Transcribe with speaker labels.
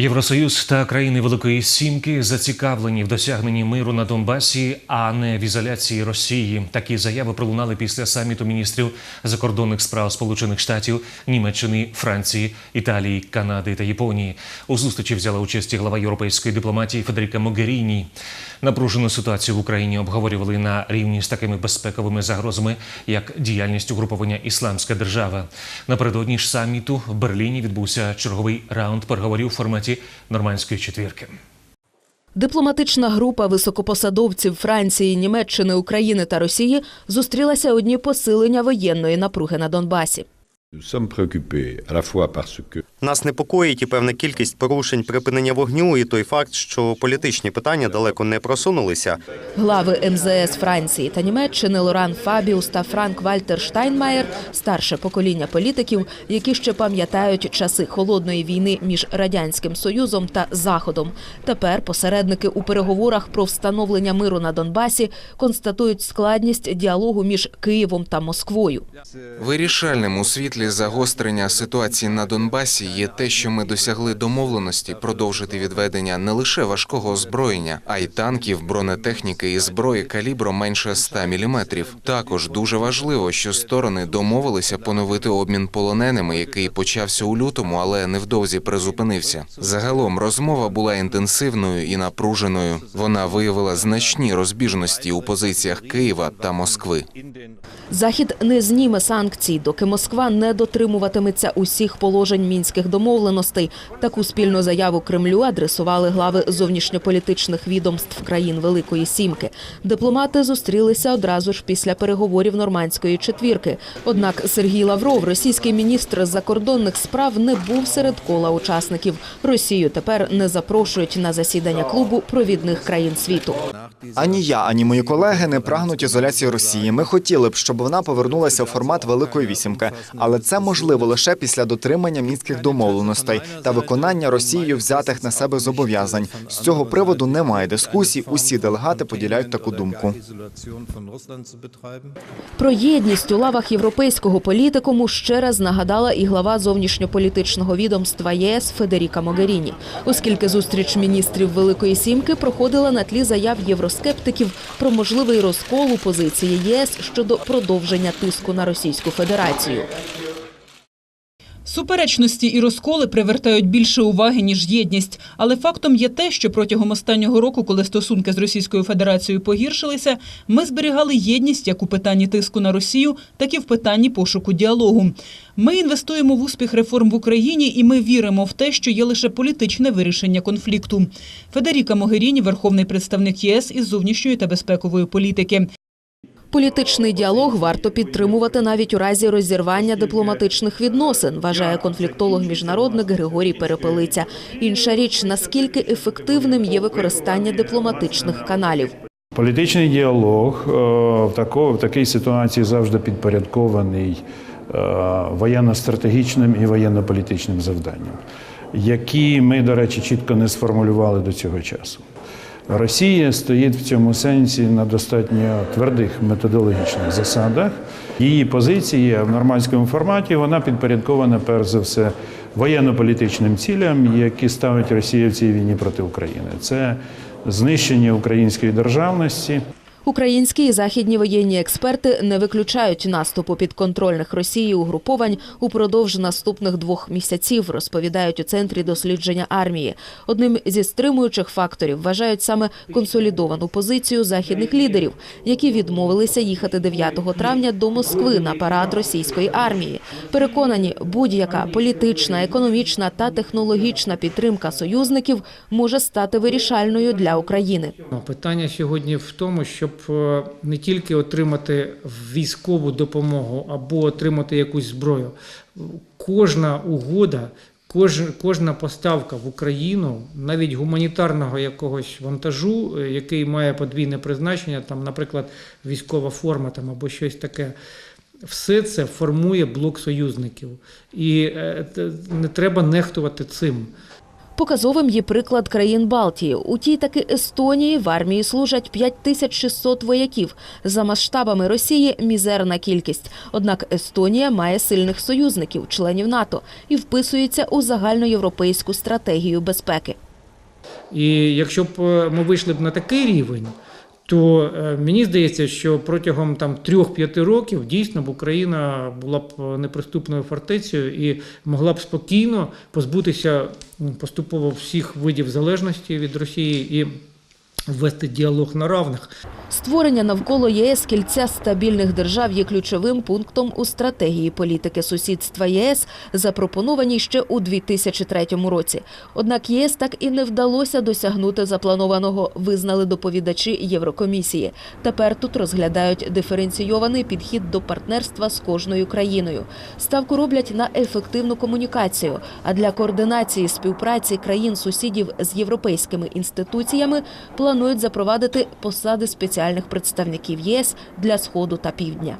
Speaker 1: Євросоюз та країни Великої Сімки зацікавлені в досягненні миру на Донбасі, а не в ізоляції Росії. Такі заяви пролунали після саміту міністрів закордонних справ Сполучених Штатів, Німеччини, Франції, Італії, Канади та Японії. У зустрічі взяла участь і глава європейської дипломатії Федеріка Могеріні. Напружену ситуацію в Україні обговорювали на рівні з такими безпековими загрозами, як діяльність угруповання Ісламська держава. Напередодні ж саміту в Берліні відбувся черговий раунд переговорів у форматі нормандської четвірки.
Speaker 2: Дипломатична група високопосадовців Франції, Німеччини, України та Росії зустрілася одні посилення воєнної напруги на Донбасі.
Speaker 3: Нас непокоїть і певна кількість порушень припинення вогню, і той факт, що політичні питання далеко не просунулися.
Speaker 2: Глави МЗС Франції та Німеччини Лоран Фабіус та Франк Вальтер Штайнмаєр старше покоління політиків, які ще пам'ятають часи холодної війни між радянським союзом та Заходом. Тепер посередники у переговорах про встановлення миру на Донбасі констатують складність діалогу між Києвом та Москвою.
Speaker 4: Вирішальним у світлі загострення ситуації на Донбасі є те, що ми досягли домовленості продовжити відведення не лише важкого озброєння, а й танків, бронетехніки і зброї калібром менше 100 мм. Також дуже важливо, що сторони домовилися поновити обмін полоненими, який почався у лютому, але невдовзі призупинився. Загалом розмова була інтенсивною і напруженою. Вона виявила значні розбіжності у позиціях Києва та Москви.
Speaker 2: Захід не зніме санкцій, доки Москва не дотримуватиметься усіх положень мінських домовленостей. Таку спільну заяву Кремлю адресували глави зовнішньополітичних відомств країн Великої Сімки. Дипломати зустрілися одразу ж після переговорів нормандської четвірки. Однак Сергій Лавров, російський міністр закордонних справ, не був серед кола учасників. Росію тепер не запрошують на засідання клубу провідних країн світу.
Speaker 5: Ані я, ані мої колеги не прагнуть ізоляції Росії. Ми хотіли б, щоб вона повернулася в формат Великої вісімки, але це можливо лише після дотримання мінських домовленостей та виконання Росією взятих на себе зобов'язань. З цього приводу немає дискусій. Усі делегати поділяють таку думку.
Speaker 2: Про єдність у лавах європейського політикуму ще раз нагадала і глава зовнішньополітичного відомства ЄС Федеріка Могеріні, оскільки зустріч міністрів Великої Сімки проходила на тлі заяв євроскептиків про можливий розкол у позиції ЄС щодо продовження тиску на Російську Федерацію.
Speaker 6: Суперечності і розколи привертають більше уваги ніж єдність. Але фактом є те, що протягом останнього року, коли стосунки з Російською Федерацією погіршилися, ми зберігали єдність як у питанні тиску на Росію, так і в питанні пошуку діалогу. Ми інвестуємо в успіх реформ в Україні, і ми віримо в те, що є лише політичне вирішення конфлікту. Федеріка Могеріні, верховний представник ЄС із зовнішньої та безпекової політики.
Speaker 2: Політичний діалог варто підтримувати навіть у разі розірвання дипломатичних відносин, вважає конфліктолог-міжнародник Григорій Перепелиця. Інша річ, наскільки ефективним є використання дипломатичних каналів.
Speaker 7: Політичний діалог е, в, тако, в такій ситуації завжди підпорядкований е, воєнно-стратегічним і воєнно-політичним завданням, які ми, до речі, чітко не сформулювали до цього часу. Росія стоїть в цьому сенсі на достатньо твердих методологічних засадах. Її позиція в нормандському форматі вона підпорядкована перш за все воєнно-політичним цілям, які ставить Росія в цій війні проти України. Це знищення української державності.
Speaker 2: Українські і західні воєнні експерти не виключають наступу підконтрольних Росії угруповань упродовж наступних двох місяців, розповідають у центрі дослідження армії. Одним зі стримуючих факторів вважають саме консолідовану позицію західних лідерів, які відмовилися їхати 9 травня до Москви на парад російської армії. Переконані, будь-яка політична, економічна та технологічна підтримка союзників може стати вирішальною для України.
Speaker 8: Питання сьогодні в тому, щоб е, не тільки отримати військову допомогу або отримати якусь зброю. Кожна угода, кожна поставка в Україну, навіть гуманітарного якогось вантажу, е, який має подвійне призначення, там, наприклад, військова форма там, або щось таке. Все це формує блок союзників, і е, не треба нехтувати цим.
Speaker 2: Показовим є приклад країн Балтії. У тій таки Естонії в армії служать 5600 вояків. За масштабами Росії мізерна кількість. Однак Естонія має сильних союзників, членів НАТО, і вписується у загальноєвропейську стратегію безпеки.
Speaker 8: І якщо б е, ми вийшли б на такий рівень, то е, мені здається, що протягом там 3-5 років дійсно б Україна була б е, неприступною фортецею і могла б спокійно позбутися поступово всіх видів залежності від Росії і ввести діалог на равних.
Speaker 2: Створення навколо ЄС кільця стабільних держав є ключовим пунктом у стратегії політики сусідства ЄС, запропонованій ще у 2003 році. Однак ЄС так і не вдалося досягнути запланованого, визнали доповідачі Єврокомісії. Тепер тут розглядають диференційований підхід до партнерства з кожною країною. Ставку роблять на ефективну комунікацію. А для координації співпраці країн-сусідів з європейськими інституціями планують запровадити посади спеціальних представників ЄС для Сходу та Півдня.